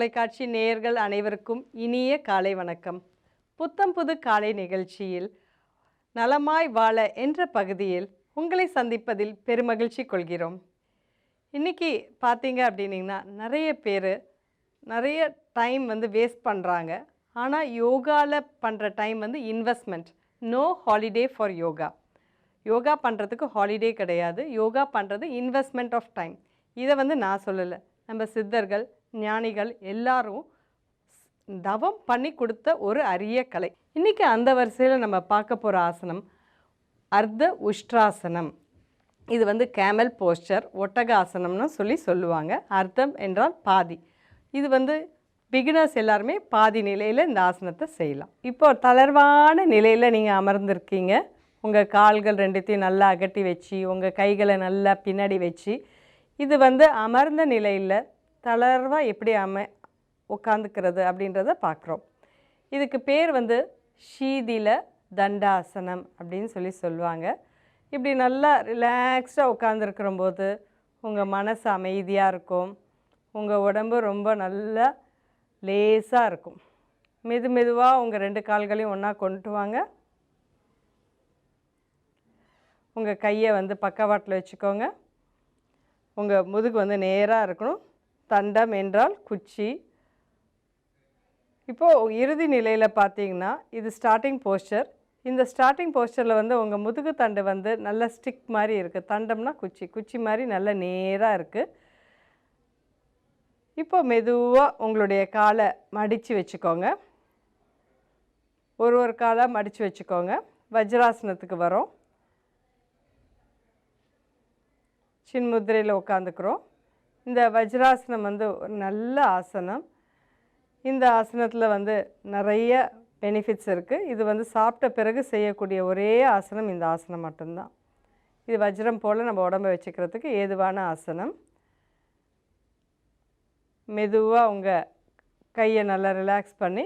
தொலைக்காட்சி நேயர்கள் அனைவருக்கும் இனிய காலை வணக்கம். புத்தம் புது காலை நிகழ்ச்சியில் நலமாய் வாழ என்ற பகுதியில் உங்களை சந்திப்பதில் பெருமகிழ்ச்சி கொள்கிறோம். இன்றைக்கி பார்த்தீங்க அப்படின்னிங்கன்னா நிறைய பேர் நிறைய டைம் வந்து வேஸ்ட் பண்ணுறாங்க ஆனால் யோகாவில் பண்ணுற டைம் வந்து investment no holiday for yoga yoga பண்ணுறதுக்கு ஹாலிடே கிடையாது. யோகா பண்ணுறது இன்வெஸ்ட்மெண்ட் ஆஃப் டைம் இதை வந்து நான் சொல்லலை. நம்ம சித்தர்கள் ஞானிகள் எல்லாரும் தவம் பண்ணி கொடுத்த ஒரு அரிய கலை. இன்றைக்கி அந்த வரிசையில் நம்ம பார்க்க போகிற ஆசனம் அர்த்த உஷ்ட்ராசனம் இது வந்து கேமல் போஸ்டர் ஒட்டக ஆசனம்னு சொல்லி சொல்லுவாங்க. அர்த்தம் என்றால் பாதி. இது வந்து பிகினர்ஸ் எல்லாருமே பாதி நிலையில் இந்த ஆசனத்தை செய்யலாம். இப்போ தளர்வான நிலையில் நீங்கள் அமர்ந்திருக்கீங்க. உங்கள் கால்கள் ரெண்டுத்தையும் நல்லா அகட்டி வச்சு உங்கள் கைகளை நல்லா பின்னாடி வச்சு இது வந்து அமர்ந்த நிலையில் தளர்வாக எப்படி அம உட்காந்துக்கிறது அப்படின்றத பார்க்குறோம் இதுக்கு பேர் வந்து ஷீதில தண்டாசனம் அப்படின்னு சொல்லி சொல்லுவாங்க. இப்படி நல்லா ரிலாக்ஸ்டாக உட்காந்துருக்கிற போது உங்கள் மனசு அமைதியாக இருக்கும். உங்கள் உடம்பு ரொம்ப நல்லா லேசாக இருக்கும். மெது மெதுவாக உங்கள் ரெண்டு கால்களையும் ஒன்றா கொண்டு வாங்க. உங்கள் கையை வந்து பக்கவாட்டில் வச்சுக்கோங்க. உங்கள் முதுகு வந்து நேராக இருக்கணும். தண்டம் என்றால் குச்சி. இப்போது இறுதி நிலையில் பார்த்தீங்கன்னா இது ஸ்டார்டிங் போஸ்டர் இந்த ஸ்டார்டிங் போஸ்டரில் வந்து உங்கள் முதுகு தண்டு வந்து நல்ல ஸ்டிக் மாதிரி இருக்குது தண்டம்னா குச்சி. குச்சி மாதிரி நல்ல நேராக இருக்குது இப்போ மெதுவாக உங்களுடைய காலை மடித்து வச்சுக்கோங்க. ஒரு ஒரு காலை மடித்து வச்சுக்கோங்க. வஜ்ராசனத்துக்கு வரோம். சின்முத்திரையில் உட்காந்துக்கிறோம். இந்த வஜ்ராசனம் வந்து ஒரு நல்ல ஆசனம். இந்த ஆசனத்தில் வந்து நிறைய பெனிஃபிட்ஸ் இருக்குது இது வந்து சாப்பிட்ட பிறகு செய்யக்கூடிய ஒரே ஆசனம் இந்த ஆசனம் மட்டும்தான். இது வஜ்ரம் போல் நம்ம உடம்பை வச்சுக்கிறதுக்கு ஏதுவான ஆசனம். மெதுவாக உங்கள் கையை நல்லா ரிலாக்ஸ் பண்ணி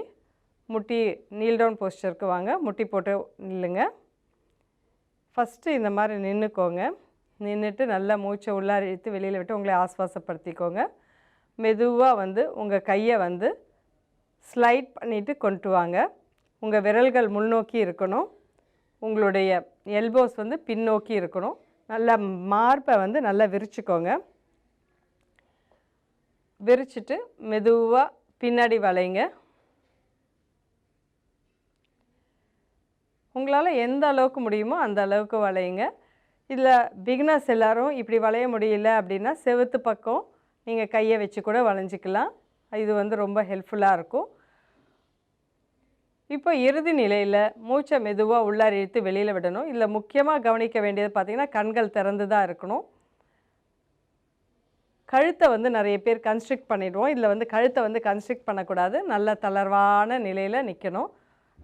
முட்டி நீல் டவுன் போஸ்டருக்கு வாங்க. முட்டி போட்டு நில்லுங்க. ஃபஸ்ட்டு இந்த மாதிரி நின்றுக்கோங்க நின்றுட்டு நல்லா மூச்சை உள்ளார இழுத்து வெளியில் விட்டு உங்களை ஆஸ்வாசப்படுத்திக்கோங்க மெதுவாக வந்து உங்கள் கையை வந்து ஸ்லைட் பண்ணிவிட்டு கொண்டு வாங்க. உங்கள் விரல்கள் முன்னோக்கி இருக்கணும். உங்களுடைய எல்போஸ் வந்து பின்னோக்கி இருக்கணும். நல்லா மார்பை வந்து நல்லா விரிச்சுக்கோங்க. விரிச்சிட்டு மெதுவாக பின்னாடி வளைங்க. உங்களால் எந்த அளவுக்கு முடியுமோ அந்த அளவுக்கு வளையுங்க இதில் பிகினர்ஸ் எல்லாரும் இப்படி வளைய முடியல அப்படின்னா செவுத்து பக்கம் நீங்கள் கையை வச்சு கூட வளைஞ்சிக்கலாம். இது வந்து ரொம்ப ஹெல்ப்ஃபுல்லாக இருக்கும். இப்போ இறுதி நிலையில் மூச்சை மெதுவாக உள்ளார் இழுத்து வெளியில் விடணும். இதில் முக்கியமாக கவனிக்க வேண்டியது பார்த்திங்கன்னா கண்கள் திறந்து தான் இருக்கணும். கழுத்தை வந்து நிறைய பேர் கன்ஸ்ட்ரிக்ட் பண்ணிடுவோம். இதில் வந்து கழுத்தை வந்து கன்ஸ்ட்ரிக்ட் பண்ணக்கூடாது. நல்ல தளர்வான நிலையில் நிற்கணும்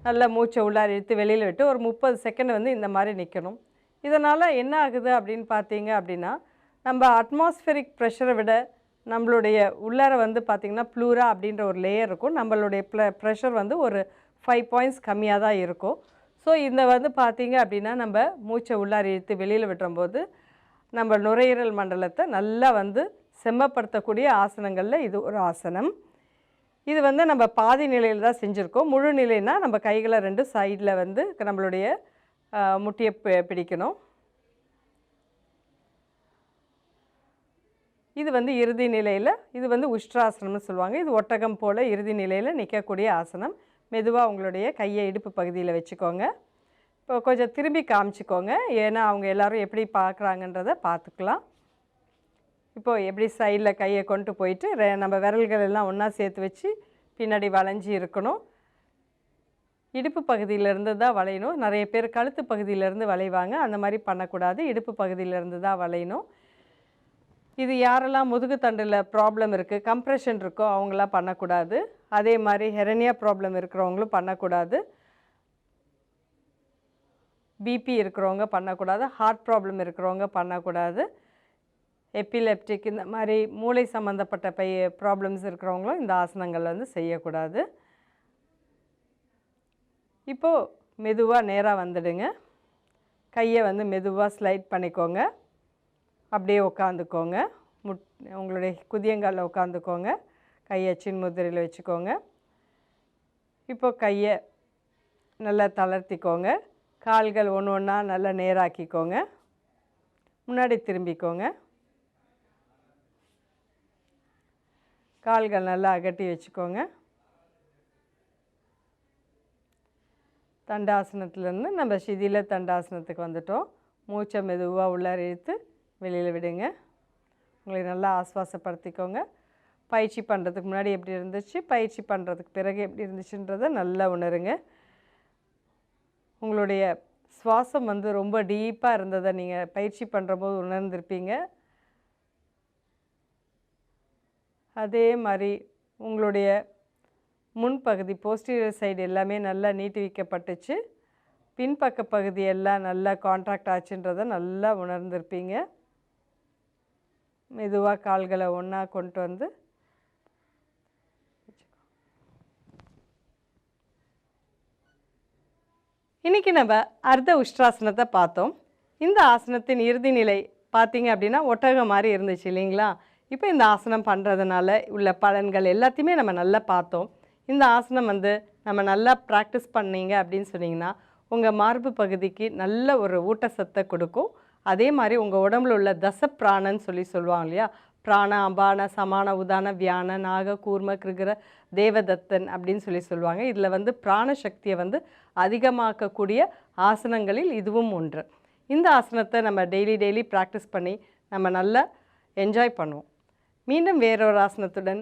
நல்ல மூச்சை உள்ளார் இழுத்து வெளியில் விட்டு ஒரு முப்பது செகண்ட் வந்து இந்த மாதிரி நிற்கணும் இதனால் என்ன ஆகுது அப்படின்னு பார்த்தீங்க அப்படின்னா நம்ம அட்மாஸ்ஃபெரிக் ப்ரெஷரை விட நம்மளுடைய உள்ளார வந்து பார்த்திங்கன்னா ப்ளூரா அப்படின்ற ஒரு லேயர் இருக்கும். நம்மளுடைய ப்ள ப்ரெஷர் வந்து ஒரு ஃபைவ் பாயிண்ட்ஸ் கம்மியாக தான் இருக்கும். ஸோ இந்த வந்து பார்த்தீங்க அப்படின்னா நம்ம மூச்சை உள்ளார இழுத்து வெளியில் விட்டுறம்போது நம்ம நுரையீரல் மண்டலத்தை நல்லா வந்து செம்மப்படுத்தக்கூடிய ஆசனங்களில் இது ஒரு ஆசனம். இது வந்து நம்ம பாதி நிலையில் தான் செஞ்சுருக்கோம். முழு நிலைனா நம்ம கைகளை ரெண்டு சைடில் வந்து நம்மளுடைய முட்டியை பிடிக்கணும். இது வந்து இறுதி நிலையில் இது வந்து உஷ்ட்ராசனம்னு சொல்லுவாங்க. இது ஒட்டகம் போல் இறுதி நிலையில் நிற்கக்கூடிய ஆசனம். மெதுவாக உங்களுடைய கையை இடுப்பு பகுதியில் வச்சுக்கோங்க. இப்போ கொஞ்சம் திரும்பி காமிச்சிக்கோங்க. ஏன்னா அவங்க எல்லாரும் எப்படி பார்க்குறாங்கன்றத பார்த்துக்கலாம் இப்போது எப்படி சைடில் கையை கொண்டு போயிட்டு நம்ம விரல்கள் எல்லாம் ஒன்றா சேர்த்து வச்சு பின்னாடி வளைஞ்சி இருக்கணும். இடுப்பு பகுதியிலேருந்து தான் வளையணும். நிறைய பேர் கழுத்து பகுதியிலேருந்து வளைவாங்க. அந்த மாதிரி பண்ணக்கூடாது. இடுப்பு பகுதியிலேருந்து தான் வளையணும். இது யாரெல்லாம் முதுகு தண்டில் ப்ராப்ளம் இருக்குது கம்ப்ரெஷன் இருக்கோ அவங்களாம் பண்ணக்கூடாது. அதே மாதிரி ஹெரனியா ப்ராப்ளம் இருக்கிறவங்களும் பண்ணக்கூடாது. பிபி இருக்கிறவங்க பண்ணக்கூடாது. ஹார்ட் ப்ராப்ளம் இருக்கிறவங்க பண்ணக்கூடாது. எப்பிலெப்டிக் இந்த மாதிரி மூளை சம்மந்தப்பட்ட பை ப்ராப்ளம்ஸ் இருக்கிறவங்களும் இந்த ஆசனங்கள் வந்து செய்யக்கூடாது. இப்போது மெதுவாக நேராக வந்துடுங்க. கையை வந்து மெதுவாக ஸ்லைட் பண்ணிக்கோங்க. அப்படியே உட்காந்துக்கோங்க முட் உங்களுடைய குதியங்காலில் உட்காந்துக்கோங்க கையை சின்முதிரையில் வச்சுக்கோங்க. இப்போ கையை நல்லா தளர்த்திக்கோங்க. கால்கள் ஒன்று ஒன்றா நல்லா நேராக்கிக்கோங்க. முன்னாடி திரும்பிக்கோங்க. கால்கள் நல்லா அகட்டி வச்சுக்கோங்க. தண்டாசனத்துலேருந்து நம்ம சிதில தண்டாசனத்துக்கு வந்துட்டோம். மூச்சை மெதுவாக உள்ளார இழுத்து வெளியில் விடுங்க. உங்களை நல்லா ஆஸ்வாசப்படுத்திக்கோங்க. பயிற்சி பண்ணுறதுக்கு முன்னாடி எப்படி இருந்துச்சு? பயிற்சி பண்ணுறதுக்கு பிறகு எப்படி இருந்துச்சுன்றதை நல்லா உணருங்க. உங்களுடைய சுவாசம் வந்து ரொம்ப டீப்பாக இருந்ததை நீங்கள் பயிற்சி பண்ணுறபோது உணர்ந்திருப்பீங்க. அதே மாதிரி உங்களுடைய முன்பகுதி போஸ்டீரியர் சைடு எல்லாமே நல்லா நீட்டுவிக்கப்பட்டுச்சு. பின்பக்க பகுதி எல்லாம் நல்லா கான்ட்ராக்ட் ஆச்சுன்றதை நல்லா உணர்ந்திருப்பீங்க. மெதுவாக கால்களை ஒன்றா கொண்டு வந்து. இன்றைக்கி நம்ம அர்த்த உஷ்ட்ராசனத்தை பார்த்தோம். இந்த ஆசனத்தின் இறுதி நிலை பார்த்தீங்க அப்படின்னா ஒட்டகம் மாதிரி இருந்துச்சு இல்லைங்களா? இப்போ இந்த ஆசனம் பண்ணுறதுனால உள்ள பலன்கள் எல்லாத்தையுமே நம்ம நல்லா பார்த்தோம். இந்த ஆசனம் வந்து நம்ம நல்லா ப்ராக்டிஸ் பண்ணீங்க அப்படின்னு சொன்னீங்கன்னா உங்கள் மார்பு பகுதிக்கு நல்ல ஒரு ஊட்டச்சத்தை கொடுக்கும். அதே மாதிரி உங்கள் உடம்புல உள்ள தச பிராணன்னு சொல்லி சொல்லுவாங்க இல்லையா? பிராண அபான சமான உதான வியான நாக கூர்ம கிருகிர தேவதத்தன் அப்படின்னு சொல்லி சொல்லுவாங்க. இதில் வந்து பிராண சக்தியை வந்து அதிகமாக்கக்கூடிய ஆசனங்களில் இதுவும் ஒன்று. இந்த ஆசனத்தை நம்ம டெய்லி டெய்லி ப்ராக்டிஸ் பண்ணி நம்ம நல்லா என்ஜாய் பண்ணுவோம். மீண்டும் வேறொரு ஆசனத்துடன்